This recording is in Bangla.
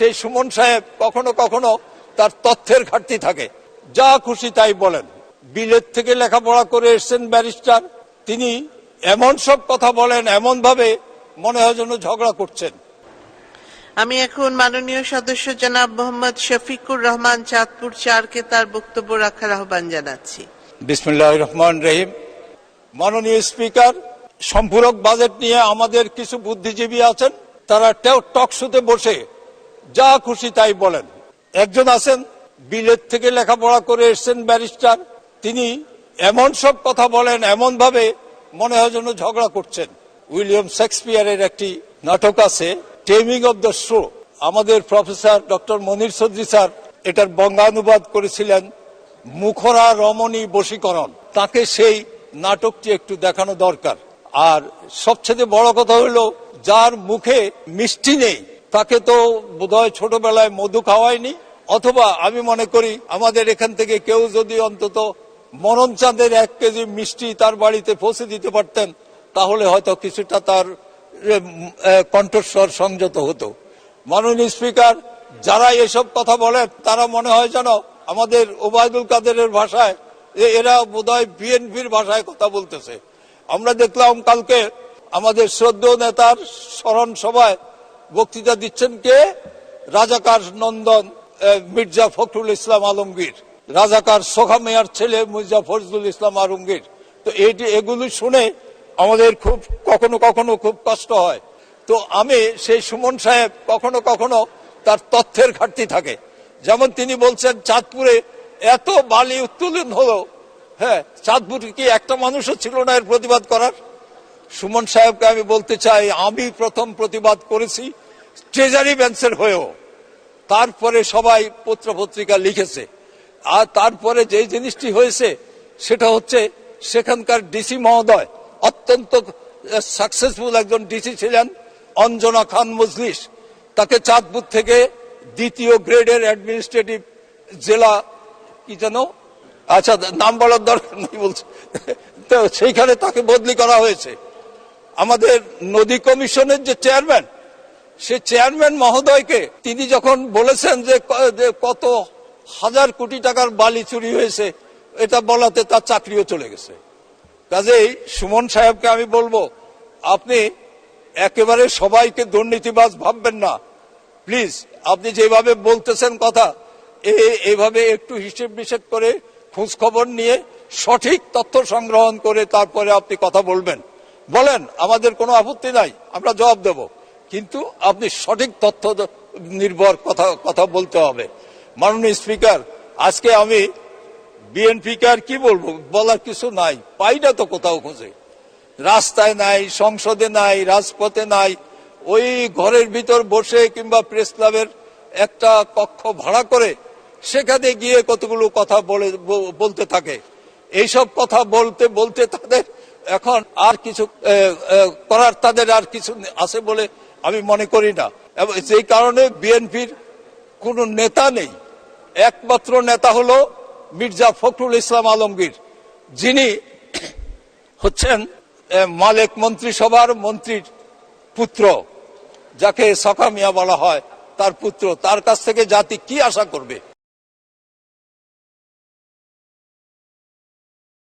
সেই সুমন সাহেব কখনো কখনো তার তথ্যের ঘাটতি থাকে। যা খুশি তাই বলেন। বিলেত থেকে লেখাপড়া করে এসছেন ব্যারিস্টার। তিনি এমন সব কথা বলেন এমন ভাবে মনে হয় যেন ঝগড়া করছেন। আমি এখন মাননীয় সদস্য জনাব মোহাম্মদ শফিকুর রহমান চাঁদপুর চারকে তার বক্তব্য রাখার আহ্বান জানাচ্ছি। বিসমুল্লাহ রহমান রহিম। মাননীয় স্পিকার সম্পূরক বাজেট নিয়ে আমাদের কিছু বুদ্ধিজীবী আছেন। তারা টক শুতে বসে যা খুশি তাই বলেন। একজন আছেন, বিলেত থেকে লেখাপড়া করে এসছেন ব্যারিস্টার। তিনি এমন সব কথা বলেন, এমন ভাবে মনে হয় যেন ঝগড়া করছেন। উইলিয়াম শেক্সপিয়ারের একটি নাটক আছে টেমিং অব দ্য শো আমাদের professor doctor Monir Chowdhury sir এটার বঙ্গানুবাদ করেছিলেন, মুখরা রমণী বশীকরণ। তাকে সেই নাটকটি একটু দেখানো দরকার। আর সবচেয়ে বড় কথা হলো, যার মুখে মিষ্টি নেই তাকে তো বোধহয় ছোটবেলায় মধু খাওয়ায়নি, অথবা আমি মনে করি আমাদের এখান থেকে কেউ যদি অন্তত মরণ চাঁদের এক কেজি মিষ্টি তার বাড়িতে পৌঁছে দিতে পারতেন, তাহলে হয়তো কিছুটা তার কণ্ঠস্বর সংযত হতো। মাননীয় স্পিকার, যারা এসব কথা বলেন, তারা মনে হয় যেন আমাদের ওবায়দুল কাদেরের ভাষায় এরা বোধহয় বিএনপির ভাষায় কথা বলতেছে। আমরা দেখলাম কালকে আমাদের শ্রদ্ধেয় নেতার স্মরণ সভায় বক্তৃতা দিচ্ছেন কে? রাজাকার নন্দন মির্জা ফখরুল ইসলাম আলমগীর। রাজাকার সোখা মেয়ার ছেলে মির্জা ফজলুল ইসলাম আলমগীর। তো এটি, এগুলি শুনে আমাদের খুব কখনো কখনো খুব কষ্ট হয়। তো আমি সেই সুমন সাহেব কখনো কখনো তার তথ্যের ঘাটতি থাকে। যেমন তিনি বলছেন, চাঁদপুরে এত বালি উত্তোলন হলো হ্যাঁ চাঁদপুর কি একটা মানুষও ছিল না এর প্রতিবাদ করার? সুমন সাহেবকে আমি বলতে চাই, আমি প্রথম প্রতিবাদ করেছি ট্রেজারি বেঞ্চের হয়েও। তারপরে সবাই পত্র পত্রিকা লিখেছে। আর তারপরে যে জিনিসটি হয়েছে, সেটা হচ্ছে সেখানকার ডিসি মহোদয়, অত্যন্ত সাকসেসফুল একজন ডিসি ছিলেন, অঞ্জনা খান মজলিস। তাকে চাঁদপুর থেকে দ্বিতীয় গ্রেডের অ্যাডমিনিস্ট্রেটিভ জেলা, কি যেন? আচ্ছা নাম বলার দরকার নেই বলছে। তো সেইখানে তাকে বদলি করা হয়েছে। আমাদের নদী কমিশনের যে চেয়ারম্যান, সে চেয়ারম্যান মহোদয়কে তিনি যখন বলেছেন যে কত হাজার কোটি টাকার বালি চুরি হয়েছে, এটা বলাতে তার চাকরিও চলে গেছে। কাজেই সুমন সাহেবকে আমি বলব, আপনি একেবারে সবাইকে দুর্নীতিবাজ ভাববেন না। প্লিজ, আপনি যেভাবে বলতেছেন কথা এইভাবে একটু হিসেব নিষেধ করে খোঁজ খবর নিয়ে সঠিক তথ্য সংগ্রহণ করে তারপরে আপনি কথা বলবেন। বলেন, আমাদের কোনো আপত্তি নাই, আমরা জবাব দেব। কিন্তু আপনি সঠিক তথ্য নির্ভর কথা কথা বলতে হবে। মাননীয় স্পিকার, আজকে আমি বিএনপিকে আর কি বলব? বলার কিছু নাই পাই না তো কোথাও খুঁজে। রাস্তায় নাই, সংসদে নাই, রাজপথে নাই, ওই ঘরের ভিতর বসে কিংবা প্রেস ক্লাবের একটা কক্ষ ভাড়া করে সেখানে গিয়ে কতগুলো কথা বলে, বলতে থাকে। এইসব কথা বলতে বলতে তাদের এখন আর কিছু করার তাদের আর কিছু আছে বলে আমি মনে করি না। এবং সেই কারণে বিএনপির কোনো নেতা নেই। একমাত্র নেতা হলো মির্জা ফখরুল ইসলাম আলমগীর। যিনি হচ্ছেন মালেক মন্ত্রিসভার মন্ত্রীর পুত্র, যাকে সকামিয়া বলা হয়, তার পুত্র। তার কাছ থেকে জাতি কি আশা করবে?